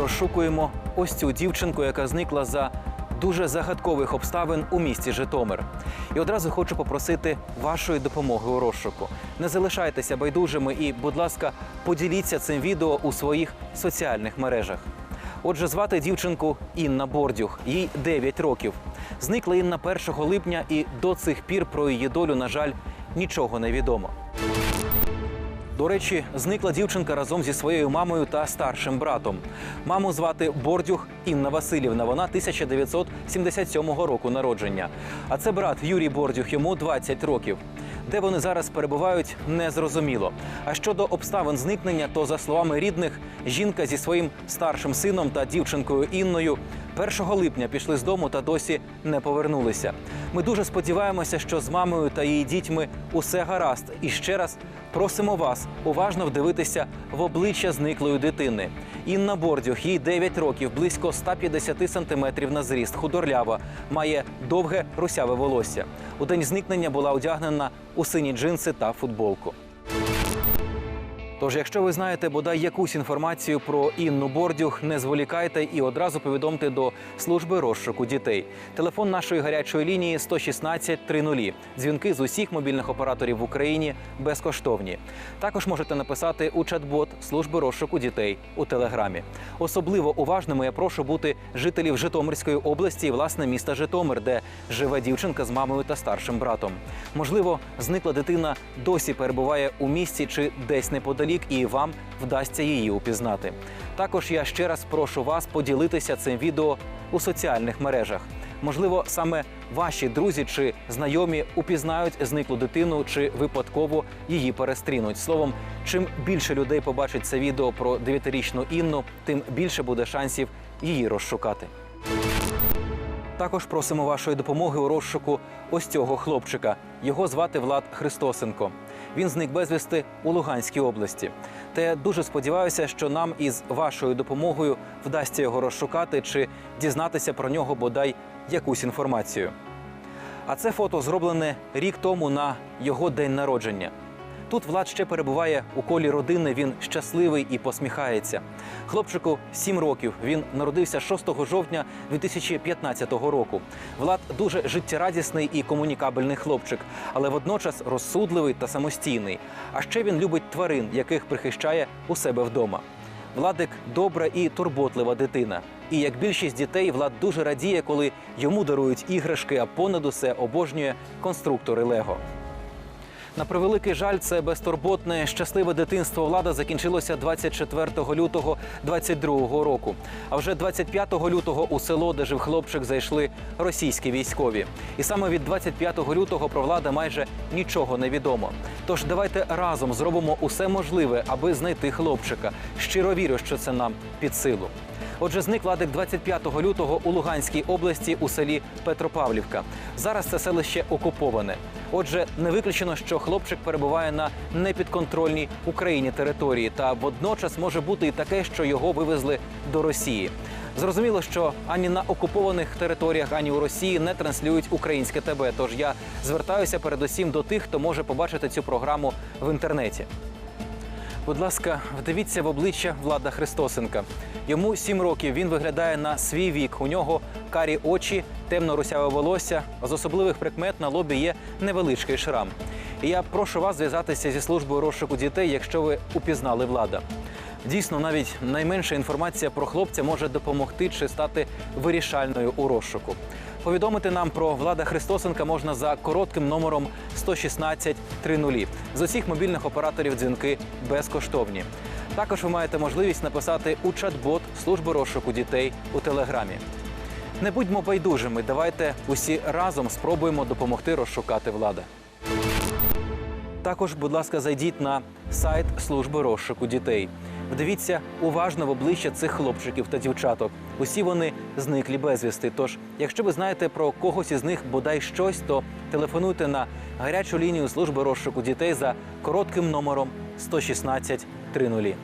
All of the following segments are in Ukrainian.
розшукуємо ось цю дівчинку, яка зникла за дуже загадкових обставин у місті Житомир. І одразу хочу попросити вашої допомоги у розшуку. Не залишайтеся байдужими і, будь ласка, поділіться цим відео у своїх соціальних мережах. Отже, звати дівчинку Інна Бордюх, їй 9 років. Зникла Інна 1 липня, і до цих пір про її долю, на жаль, нічого не відомо. До речі, зникла дівчинка разом зі своєю мамою та старшим братом. Маму звати Бордюх Інна Васильівна. Вона 1977 року народження. А це брат Юрій Бордюх, йому 20 років. Де вони зараз перебувають, незрозуміло. А щодо обставин зникнення, то за словами рідних, жінка зі своїм старшим сином та дівчинкою Інною 1 липня пішли з дому та досі не повернулися. Ми дуже сподіваємося, що з мамою та її дітьми усе гаразд. І ще раз просимо вас уважно вдивитися в обличчя зниклої дитини. Інна Бордюх, їй 9 років, близько 150 сантиметрів на зріст, худорлява, має довге русяве волосся. У день зникнення була одягнена у сині джинси та футболку. Тож, якщо ви знаєте бодай якусь інформацію про Інну Бордюх, не зволікайте і одразу повідомте до служби розшуку дітей. Телефон нашої гарячої лінії 116 30. Дзвінки з усіх мобільних операторів в Україні безкоштовні. Також можете написати у чат-бот служби розшуку дітей у телеграмі. Особливо уважними я прошу бути жителів Житомирської області і власне міста Житомир, де живе дівчинка з мамою та старшим братом. Можливо, зникла дитина досі перебуває у місті чи десь неподалік, і вам вдасться її упізнати. Також я ще раз прошу вас поділитися цим відео у соціальних мережах. Можливо, саме ваші друзі чи знайомі упізнають зниклу дитину чи випадково її перестрінуть. Словом, чим більше людей побачить це відео про 9-річну Інну, тим більше буде шансів її розшукати. Також просимо вашої допомоги у розшуку ось цього хлопчика. Його звати Влад Христосенко. Він зник безвісти у Луганській області. Та я дуже сподіваюся, що нам із вашою допомогою вдасться його розшукати чи дізнатися про нього бодай якусь інформацію. А це фото зроблене рік тому на його день народження. Тут Влад ще перебуває у колі родини. Він щасливий і посміхається. Хлопчику 7 років. Він народився 6 жовтня 2015 року. Влад дуже життєрадісний і комунікабельний хлопчик, але водночас розсудливий та самостійний. А ще він любить тварин, яких прихищає у себе вдома. Владик добра і турботлива дитина. І як більшість дітей, Влад дуже радіє, коли йому дарують іграшки, а понад усе обожнює конструктори Лего. На превеликий жаль, це безтурботне, щасливе дитинство влада закінчилося 24 лютого 22-го року. А вже 25 лютого у село, де жив хлопчик, зайшли російські військові. І саме від 25 лютого про влада майже нічого не відомо. Тож давайте разом зробимо усе можливе, аби знайти хлопчика. Щиро вірю, що це нам під силу. Отже, зник Владик 25 лютого у Луганській області у селі Петропавлівка. Зараз це селище окуповане. Отже, не виключено, що хлопчик перебуває на непідконтрольній Україні території, та водночас може бути і таке, що його вивезли до Росії. Зрозуміло, що ані на окупованих територіях, ані у Росії не транслюють українське ТБ. Тож я звертаюся передусім до тих, хто може побачити цю програму в інтернеті. Будь ласка, вдивіться в обличчя Влада Христосенка. Йому сім років. Він виглядає на свій вік. У нього карі очі, темно-русяве волосся. А З особливих прикмет на лобі є невеличкий шрам. І я прошу вас зв'язатися зі службою розшуку дітей, якщо ви упізнали влада. Дійсно, навіть найменша інформація про хлопця може допомогти чи стати вирішальною у розшуку. Повідомити нам про Влада Христосенка можна за коротким номером 116 30. З усіх мобільних операторів дзвінки безкоштовні. Також ви маєте можливість написати у чат-бот служби розшуку дітей у телеграмі. Не будьмо байдужими, давайте усі разом спробуємо допомогти розшукати влада. Також, будь ласка, зайдіть на сайт служби розшуку дітей. Вдивіться уважно в обличчя цих хлопчиків та дівчаток. Усі вони зниклі безвісти. Тож, якщо ви знаєте про когось із них бодай щось, то телефонуйте на гарячу лінію служби розшуку дітей за коротким номером 116 30.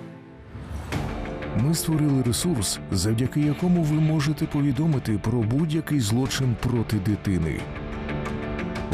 Ми створили ресурс, завдяки якому ви можете повідомити про будь-який злочин проти дитини.